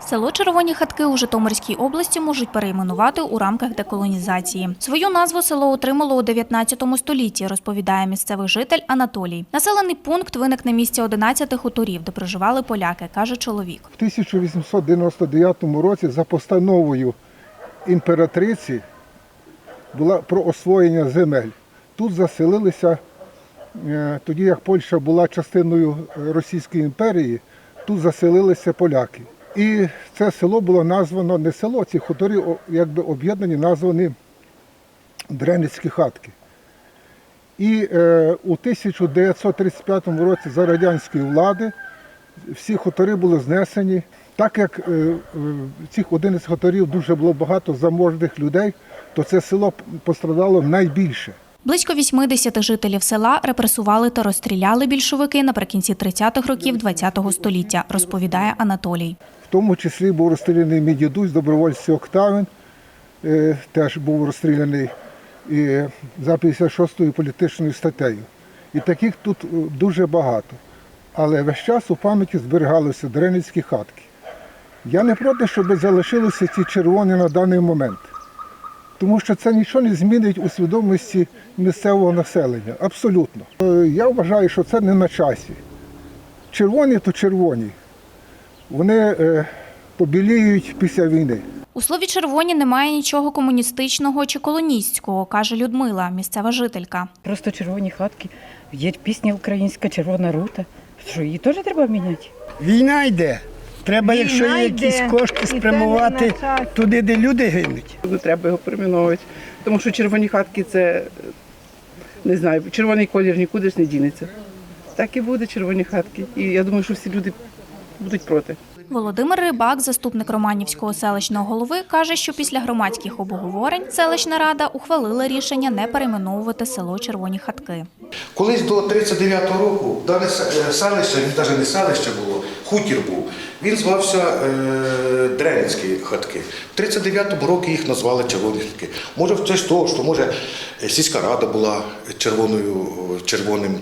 Село Червоні хатки у Житомирській області можуть перейменувати у рамках деколонізації. Свою назву село отримало у 19 столітті, розповідає місцевий житель Анатолій. Населений пункт виник на місці 11 хуторів, де проживали поляки, каже чоловік. В 1899 році за постановою імператриці була про освоєння земель. Тут заселилися, е, тоді як Польща була частиною Російської імперії, тут заселилися поляки. І це село було названо не село, ці хуторі якби об'єднані, названі Дреницькі хатки. І е, у 1935 році за радянської влади всі хутори були знесені. Так як е, е, цих 11 хуторів дуже було багато заможних людей, то це село пострадало найбільше. Близько 80 жителів села репресували та розстріляли більшовики наприкінці 30-х років ХХ століття, розповідає Анатолій. Тому числі був розстріляний мій дідусь, добровольці Октавин, е, теж був розстріляний і за 56-ю політичною статтею. І таких тут е, дуже багато. Але весь час у пам'яті зберігалися дреницькі хатки. Я не проти, щоб залишилися ці червоні на даний момент. Тому що це нічого не змінить у свідомості місцевого населення. Абсолютно. Е, Я вважаю, що це не на часі. Червоні то червоні. Вони е, побіліють після війни. У слові червоні немає нічого комуністичного чи колоністського, каже Людмила, місцева жителька. Просто червоні хатки. Є пісня українська червона рута. Що її теж треба міняти? Війна йде. Треба, Війна якщо є йде, якісь кошти, спрямувати туди, де люди гинуть. Не треба його перейменовувати. Тому що червоні хатки це не знаю, червоний колір нікуди ж не дінеться. Так і буде червоні хатки. І я думаю, що всі люди будуть проти. Володимир Рибак, заступник Романівського селищного голови, каже, що після громадських обговорень селищна рада ухвалила рішення не перейменовувати село Червоні хатки. Колись до 39-го року дане е, селище, він навіть не селище було, хутір був. Він звався е, Дренецькі хатки. В 39-му році їх назвали червоні хатки. Може, в честь того, що може сільська рада була червоною, червоним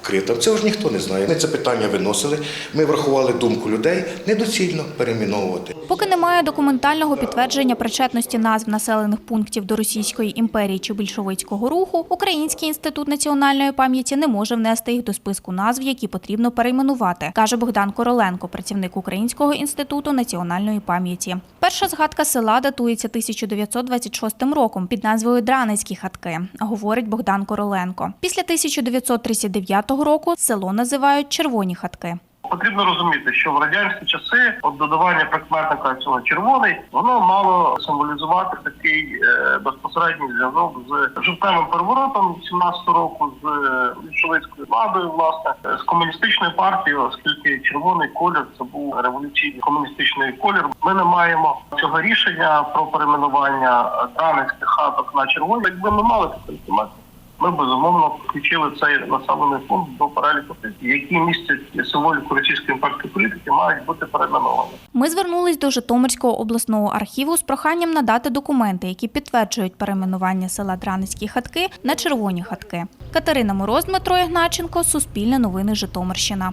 покрита. Цього ж ніхто не знає. Ми це питання виносили. Ми врахували думку людей недоцільно перейменовувати. Поки немає документального підтвердження причетності назв населених пунктів до Російської імперії чи більшовицького руху, Український інститут національної пам'яті не може внести їх до списку назв, які потрібно перейменувати, каже Богдан Короленко, працівник Українського інституту національної пам'яті. Перша згадка села датується 1926 роком під назвою Дранецькі хатки, говорить Богдан Короленко. Після 1939 року село називають Червоні хатки. Потрібно розуміти, що в радянські часи от додавання прикметника цього червоний воно мало символізувати такий е, безпосередній зв'язок з жовтневим переворотом 17 року, з е, більшовицькою владою, власне, е, з комуністичною партією, оскільки червоний колір це був революційний комуністичний колір. Ми не маємо цього рішення про перейменування дранецьких хаток на червоні. Якби ми мали таку інформацію, ми безумовно включили цей населений пункт до переліку які містять символіку російської імперської політики, мають бути перейменовані. Ми звернулись до Житомирського обласного архіву з проханням надати документи, які підтверджують перейменування села Драницькі хатки на червоні хатки. Катерина Мороз, Дмитро Ігначенко, Суспільне новини Житомирщина.